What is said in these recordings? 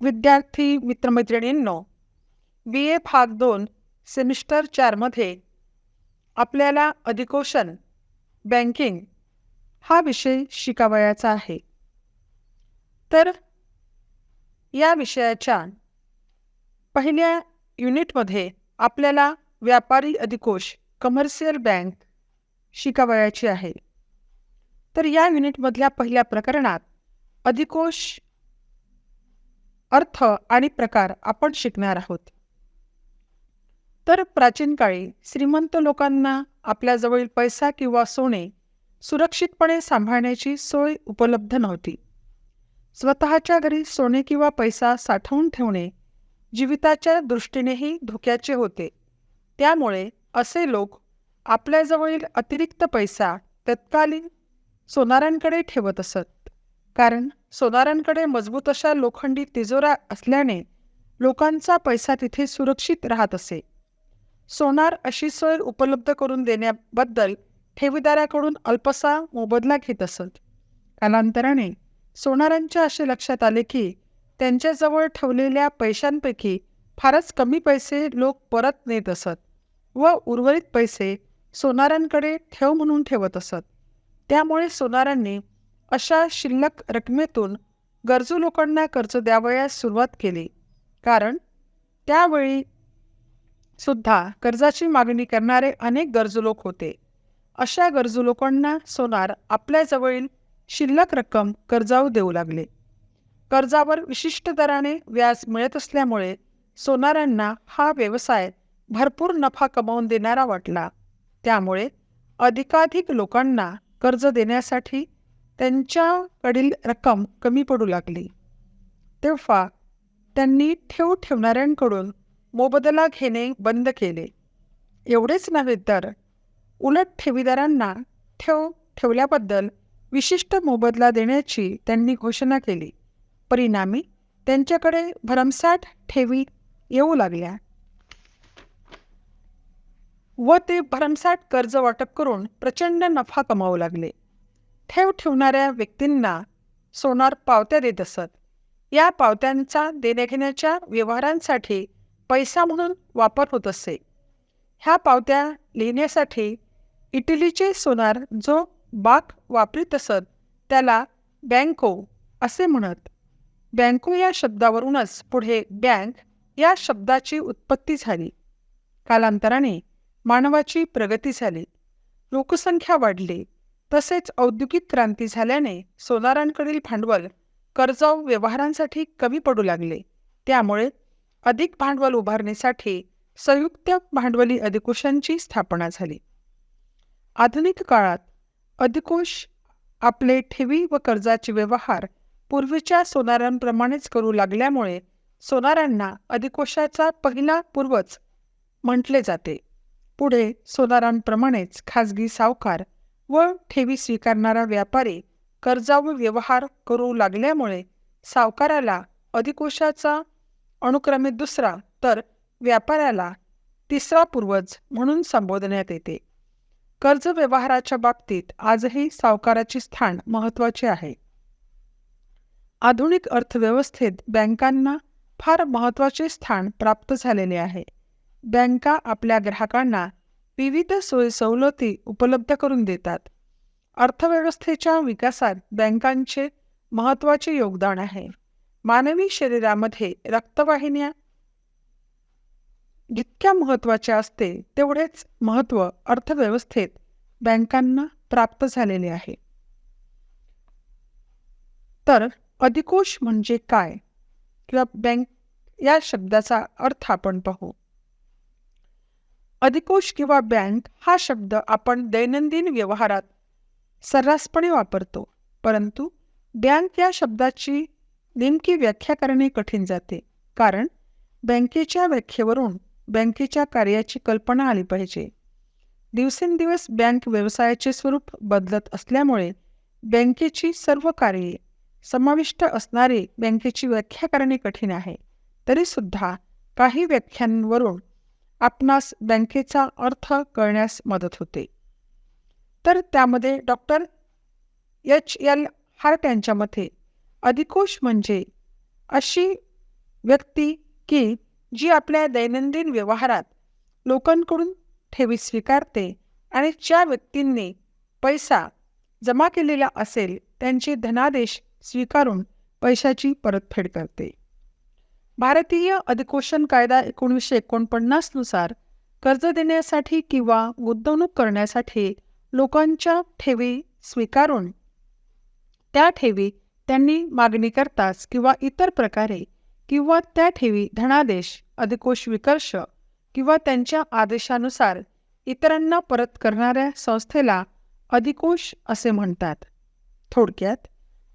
विद्यार्थी मित्रमैत्रिणींनो बी ए भाग दोन सेमिस्टर चारमध्ये आपल्याला अधिकोषण बँकिंग हा विषय शिकावयाचा आहे. तर या विषयाच्या पहिल्या युनिटमध्ये आपल्याला व्यापारी अधिकोष कमर्शियल बँक शिकावयाची आहे. तर या युनिटमधल्या पहिल्या प्रकरणात अधिकोष अर्थ आणि प्रकार आपण शिकणार आहोत. तर प्राचीन काळी श्रीमंत लोकांना आपल्याजवळील पैसा किंवा सोने सुरक्षितपणे सांभाळण्याची सोय उपलब्ध नव्हती. स्वतःच्या घरी सोने किंवा पैसा साठवून ठेवणे जीविताच्या दृष्टीनेही धोक्याचे होते. त्यामुळे असे लोक आपल्याजवळील अतिरिक्त पैसा तत्कालीन सोनारांकडे ठेवत असत. कारण सोनारांकडे मजबूत अशा लोखंडी तिजोरा असल्याने लोकांचा पैसा तिथे सुरक्षित राहत असे. सोनार अशी सोय उपलब्ध करून देण्याबद्दल ठेवीदाराकडून अल्पसा मोबदला घेत असत. कालांतराने सोनारांच्या असे लक्षात आले की त्यांच्याजवळ ठेवलेल्या पैशांपैकी फारच कमी पैसे लोक परत नेत असत व उर्वरित पैसे सोनारांकडे ठेव म्हणून ठेवत असत. त्यामुळे सोनारांनी अशा शिल्लक रकमेतून गरजू लोकांना कर्ज द्यावयास सुरुवात केली. कारण त्यावेळी सुद्धा कर्जाची मागणी करणारे अनेक गरजू लोक होते. अशा गरजू लोकांना सोनार आपल्याजवळील शिल्लक रक्कम कर्जाऊ देऊ लागले. कर्जावर विशिष्ट दराने व्याज मिळत असल्यामुळे सोनारांना हा व्यवसाय भरपूर नफा कमावून देणारा वाटला. त्यामुळे अधिकाधिक लोकांना कर्ज देण्यासाठी त्यांच्याकडील रक्कम कमी पडू लागली. तेव्हा त्यांनी ठेव ठेवणाऱ्यांकडून मोबदला घेणे बंद केले. एवढेच नव्हे तर उलट ठेवीदारांना ठेव ठेवल्याबद्दल विशिष्ट मोबदला देण्याची त्यांनी घोषणा केली. परिणामी त्यांच्याकडे भरमसाठ ठेवी येऊ लागल्या. व ते भरमसाठ कर्ज वाटप करून प्रचंड नफा कमावू लागले. ठेव ठेवणाऱ्या व्यक्तींना सोनार पावत्या देत असत. या पावत्यांचा देण्याघेण्याच्या व्यवहारांसाठी पैसा म्हणून वापर होत असे. ह्या पावत्या लिहिण्यासाठी इटलीचे सोनार जो बाक वापरीत असत त्याला बँको असे म्हणत. बँको या शब्दावरूनच पुढे बँक या शब्दाची उत्पत्ती झाली. कालांतराने मानवाची प्रगती झाली. लोकसंख्या वाढली. तसेच औद्योगिक क्रांती झाल्याने सोनारांकडील भांडवल कर्जाऊ व्यवहारांसाठी कमी पडू लागले. त्यामुळे अधिक भांडवल उभारण्यासाठी संयुक्त भांडवली अधिकोशांची स्थापना झाली. आधुनिक काळात अधिकोश आपले ठेवी व कर्जाचे व्यवहार पूर्वीच्या सोनारांप्रमाणेच करू लागल्यामुळे सोनारांना अधिकोषाचा पहिला पूर्वच म्हटले जाते. पुढे सोनारांप्रमाणेच खाजगी सावकार व ठेवी स्वीकारणारा व्यापारी कर्जावर व्यवहार करू लागल्यामुळे सावकाराला अधिकोषाचा अनुक्रमे दुसरा तर व्यापाऱ्याला तिसरा पूर्वज म्हणून संबोधण्यात येते. कर्ज व्यवहाराच्या बाबतीत आजही सावकाराचे स्थान महत्त्वाचे आहे. आधुनिक अर्थव्यवस्थेत बँकांना फार महत्त्वाचे स्थान प्राप्त झालेले आहे. बँका आपल्या ग्राहकांना विविध सोयीसवलती उपलब्ध करून देतात. अर्थव्यवस्थेच्या विकासात बँकांचे महत्त्वाचे योगदान आहे. मानवी शरीरामध्ये रक्तवाहिन्या जितक्या महत्त्वाच्या असते तेवढेच महत्त्व अर्थव्यवस्थेत बँकांना प्राप्त झालेले आहे. तर अधिकोष म्हणजे काय? किंवा बँक या शब्दाचा अर्थ आपण पाहू. अधिकोष किंवा बँक हा शब्द आपण दैनंदिन व्यवहारात सर्रासपणे वापरतो परंतु बँक या शब्दाची नेमकी व्याख्या करणे कठीण जाते कारण बँकेच्या व्याख्येवरून बँकेच्या कार्याची कल्पना आली पाहिजे. दिवसेंदिवस बँक व्यवसायाचे स्वरूप बदलत असल्यामुळे बँकेची सर्व कार्ये समाविष्ट असणारी बँकेची व्याख्या करणे कठीण आहे तरीसुद्धा काही व्याख्यांवरून आपणास बँकेचा अर्थ कळण्यास मदत होते. तर त्यामध्ये डॉक्टर एच एल हार्ट यांच्या मते अधिकोष म्हणजे अशी व्यक्ती की जी आपल्या दैनंदिन व्यवहारात लोकांकडून ठेवी स्वीकारते आणि ज्या व्यक्तींनी पैसा जमा केलेला असेल त्यांचे धनादेश स्वीकारून पैशाची परतफेड करते. भारतीय अधिकोषण कायदा एकोणीसशे एकोणपन्नासनुसार कर्ज देण्यासाठी किंवा गुंतवणूक करण्यासाठी लोकांच्या ठेवी स्वीकारून त्या ठेवी त्यांनी मागणी करताच किंवा इतर प्रकारे किंवा त्या ठेवी धनादेश अधिकोष विकर्ष किंवा त्यांच्या आदेशानुसार इतरांना परत करणाऱ्या संस्थेला अधिकोष असे म्हणतात. थोडक्यात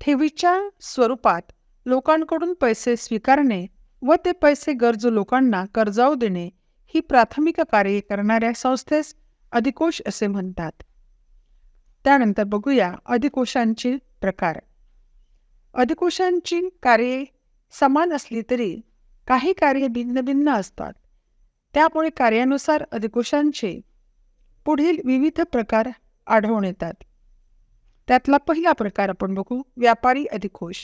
ठेवीच्या स्वरूपात लोकांकडून पैसे स्वीकारणे व ते पैसे गरजू लोकांना कर्जाऊ देणे ही प्राथमिक कार्ये करणाऱ्या संस्थेस अधिकोष असे म्हणतात. त्यानंतर बघूया अधिकोषांचे प्रकार. अधिकोषांची कार्ये समान असली तरी काही कार्ये भिन्न भिन्न असतात. त्यामुळे कार्यानुसार अधिकोषांचे पुढील विविध प्रकार आढळून येतात. त्यातला पहिला प्रकार आपण बघू व्यापारी अधिकोष.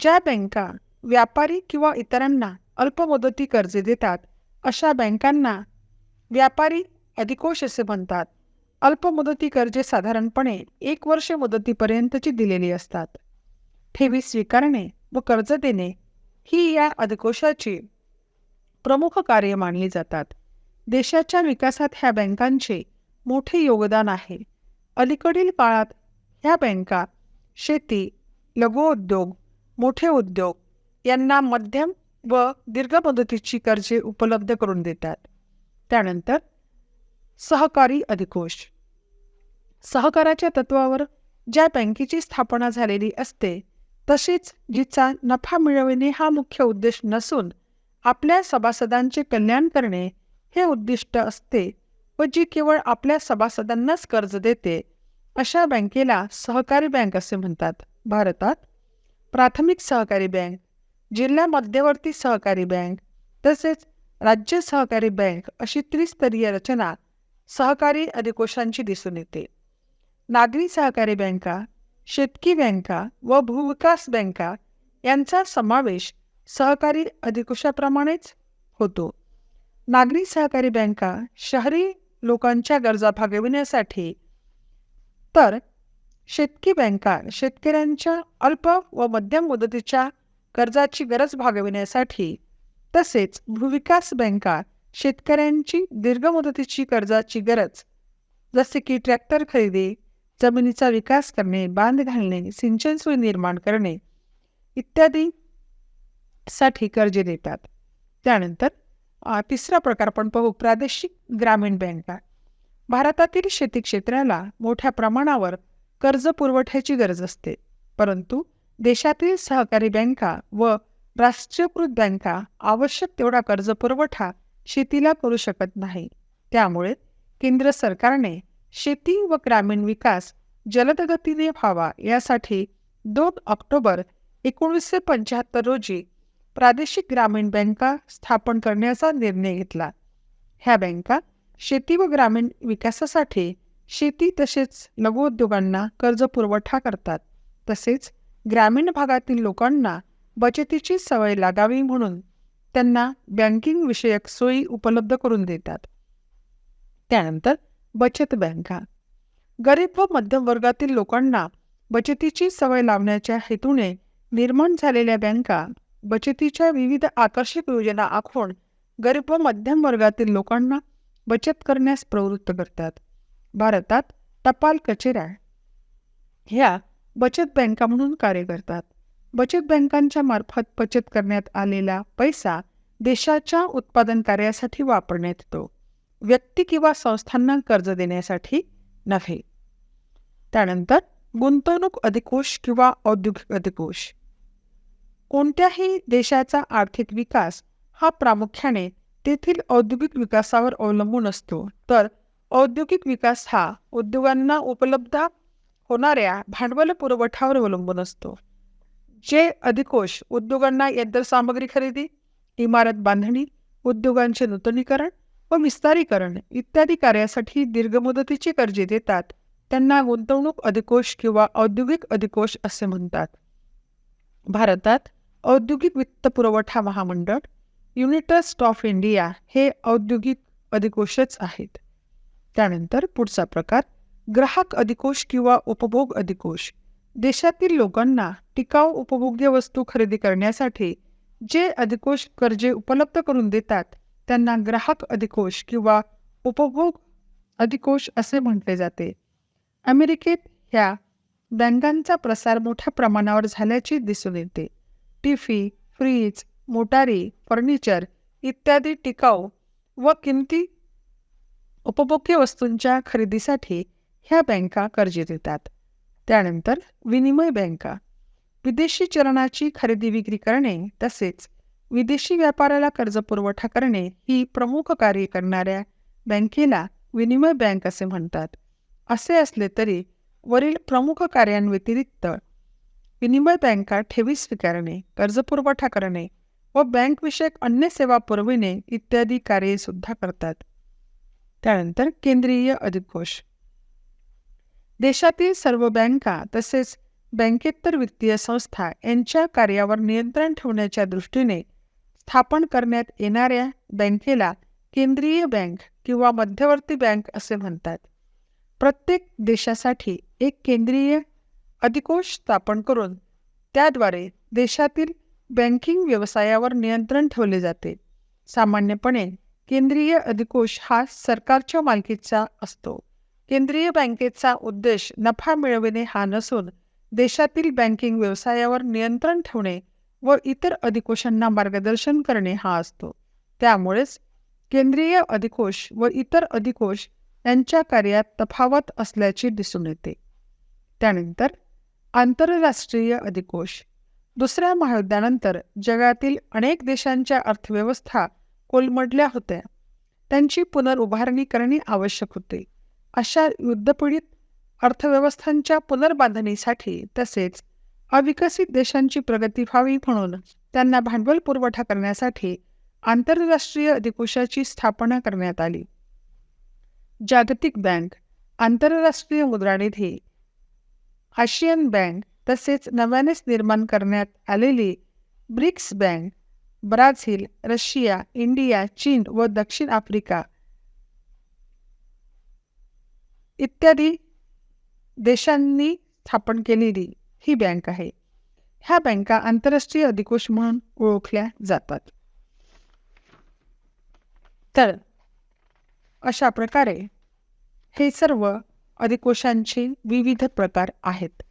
ज्या बँका व्यापारी किंवा इतरांना अल्पमुदती कर्जे देतात अशा बँकांना व्यापारी अधिकोष असे म्हणतात अल्पमुदती कर्जे साधारणपणे एक वर्ष मुदतीपर्यंतची दिलेली असतात. ठेवी स्वीकारणे व कर्ज देणे ही या अधिकोषाची प्रमुख कार्य मानली जातात. देशाच्या विकासात ह्या बँकांचे मोठे योगदान आहे. अलीकडील काळात ह्या बँका शेती लघुउद्योग मोठे उद्योग यांना मध्यम व दीर्घ मुदतीची कर्जे उपलब्ध करून देतात. त्यानंतर सहकारी अधिकोष. सहकाराच्या तत्वावर ज्या बँकेची स्थापना झालेली असते तशीच जिचा नफा मिळविणे हा मुख्य उद्देश नसून आपल्या सभासदांचे कल्याण करणे हे उद्दिष्ट असते व जी केवळ आपल्या सभासदांनाच कर्ज देते अशा बँकेला सहकारी बँक असे म्हणतात. भारतात प्राथमिक सहकारी बँक जिल्हा मध्यवर्ती सहकारी बँक तसेच राज्य सहकारी बँक अशी त्रिस्तरीय रचना सहकारी अधिकोषांची दिसून येते. नागरी सहकारी बँका शेतकी बँका व भूविकास बँका यांचा समावेश सहकारी अधिकोषाप्रमाणेच होतो. नागरी सहकारी बँका शहरी लोकांच्या गरजा भागविण्यासाठी तर शेतकी बँका शेतकऱ्यांच्या अल्प व मध्यम मुदतीच्या कर्जाची गरज भागविण्यासाठी. तसेच भूविकास बँका शेतकऱ्यांची दीर्घ मुदतीची कर्जाची गरज. जसे की ट्रॅक्टर खरेदी जमिनीचा विकास करणे बांध घालणे सिंचन सोय निर्माण करणे इत्यादी साठी कर्जे देतात. त्यानंतर तिसरा प्रकार आपण पाहू प्रादेशिक ग्रामीण बँका. भारतातील शेती क्षेत्राला मोठ्या प्रमाणावर कर्ज पुरवठ्याची गरज असते. परंतु देशातील सहकारी बँका व राष्ट्रीयकृत बँका आवश्यक तेवढा कर्ज पुरवठा शेतीला करू शकत नाही. त्यामुळे केंद्र सरकारने शेती व ग्रामीण विकास जलदगतीने व्हावा यासाठी दोन ऑक्टोबर एकोणीसशे पंच्याहत्तर रोजी प्रादेशिक ग्रामीण बँका स्थापन करण्याचा निर्णय घेतला. ह्या बँका शेती व ग्रामीण विकासासाठी शेती तसेच लघुउद्योगांना कर्ज पुरवठा करतात. तसेच ग्रामीण भागातील लोकांना बचतीची सवय लागावी म्हणून त्यांना बँकिंग विषयक सोयी उपलब्ध करून देतात. त्यानंतर बचत बँका. गरीब व मध्यम वर्गातील लोकांना बचतीची सवय लावण्याच्या हेतूने निर्माण झालेल्या बँका बचतीच्या विविध आकर्षक योजना आखून गरीब व मध्यम वर्गातील लोकांना बचत करण्यास प्रवृत्त करतात. भारतात टपाल कचेऱ्या ह्या बचत बँका म्हणून कार्य करतात. बचत बँकांच्या मार्फत बचत करण्यात आलेला पैसा देशाच्या उत्पादन कार्यासाठी वापरण्यात येतो. व्यक्ती किंवा संस्थांना कर्ज देण्यासाठी नव्हे. त्यानंतर गुंतवणूक अधिकोष किंवा औद्योगिक अधिकोष. कोणत्याही देशाचा आर्थिक विकास हा प्रामुख्याने तेथील औद्योगिक विकासावर अवलंबून असतो. तर औद्योगिक विकास हा उद्योगांना उपलब्ध होणाऱ्या भांडवल पुरवठ्यावर अवलंबून असतो. जे अधिकोष उद्योगांना यंत्रसामग्री खरेदी इमारत बांधणी उद्योगांचे नूतनीकरण व विस्तारीकरण इत्यादी कार्यासाठी दीर्घ मुदतीची कर्जे देतात. त्यांना गुंतवणूक अधिकोष किंवा औद्योगिक अधिकोष असे म्हणतात. भारतात औद्योगिक वित्त पुरवठा महामंडळ युनिट्रस्ट ऑफ इंडिया हे औद्योगिक अधिकोषच आहेत. त्यानंतर पुढचा प्रकार ग्राहक अधिकोष किंवा उपभोग अधिकोष. देशातील लोकांना टिकाऊ उपभोग्य वस्तू खरेदी करण्यासाठी जे अधिकोष कर्जे उपलब्ध करून देतात त्यांना ग्राहक अधिकोष किंवा उपभोग अधिकोष असे म्हटले जाते. अमेरिकेत ह्या बँकांचा प्रसार मोठ्या प्रमाणावर झाल्याचे दिसून येते. टिफी फ्रीज मोटारी फर्निचर इत्यादी टिकाऊ व किमती उपभोग्य वस्तूंच्या खरेदीसाठी ह्या बँका कर्जे देतात. त्यानंतर विनिमय बँका. विदेशी चलनाची खरेदी विक्री करणे तसेच विदेशी व्यापाराला कर्ज पुरवठा करणे ही प्रमुख कार्य करणाऱ्या बँकेला विनिमय बँक असे म्हणतात. असे असले तरी वरील प्रमुख कार्यांव्यतिरिक्त विनिमय बँका ठेवी स्वीकारणे कर्जपुरवठा करणे व बँकविषयक अन्य सेवा पुरविणे इत्यादी कार्ये सुद्धा करतात. त्यानंतर केंद्रीय अधिकोष. देशातील सर्व बँका तसेच बँकेतर वित्तीय संस्था यांच्या कार्यावर नियंत्रण ठेवण्याच्या दृष्टीने स्थापन करण्यात येणाऱ्या बँकेला केंद्रीय बँक किंवा मध्यवर्ती बँक असे म्हणतात. प्रत्येक देशासाठी एक केंद्रीय अधिकोष स्थापन करून त्याद्वारे देशातील बँकिंग व्यवसायावर नियंत्रण ठेवले जाते. सामान्यपणे केंद्रीय अधिकोष हा सरकारच्या मालकीचा असतो. केंद्रीय बँकेचा उद्देश नफा मिळविणे हा नसून देशातील बँकिंग व्यवसायावर नियंत्रण ठेवणे व इतर अधिकोषांना मार्गदर्शन करणे हा असतो. त्यामुळेच केंद्रीय अधिकोष व इतर अधिकोष यांच्या कार्यात तफावत असल्याचे दिसून येते. त्यानंतर आंतरराष्ट्रीय अधिकोष दुसऱ्या महायुद्धानंतर जगातील अनेक देशांच्या अर्थव्यवस्था कोलमडल्या होत्या. त्यांची पुनर्उभारणी करणे आवश्यक होते. अशा युद्धपीडित अर्थव्यवस्थांच्या पुनर्बांधणीसाठी तसेच अविकसित देशांची प्रगती व्हावी म्हणून त्यांना भांडवल पुरवठा करण्यासाठी आंतरराष्ट्रीय अधिकोषाची स्थापना करण्यात आली. जागतिक बँक आंतरराष्ट्रीय मुद्रानिधी आशियन बँक तसेच नव्यानेच निर्माण करण्यात आलेली BRICS bank Brazil Russia India चीन व दक्षिण आफ्रिका इत्यादी देशांनी स्थापन केलेली ही बँक आहे. ह्या बँका आंतरराष्ट्रीय अधिकोष म्हणून ओळखल्या जातात. तर अशा प्रकारे हे सर्व अधिकोषांचे विविध प्रकार आहेत.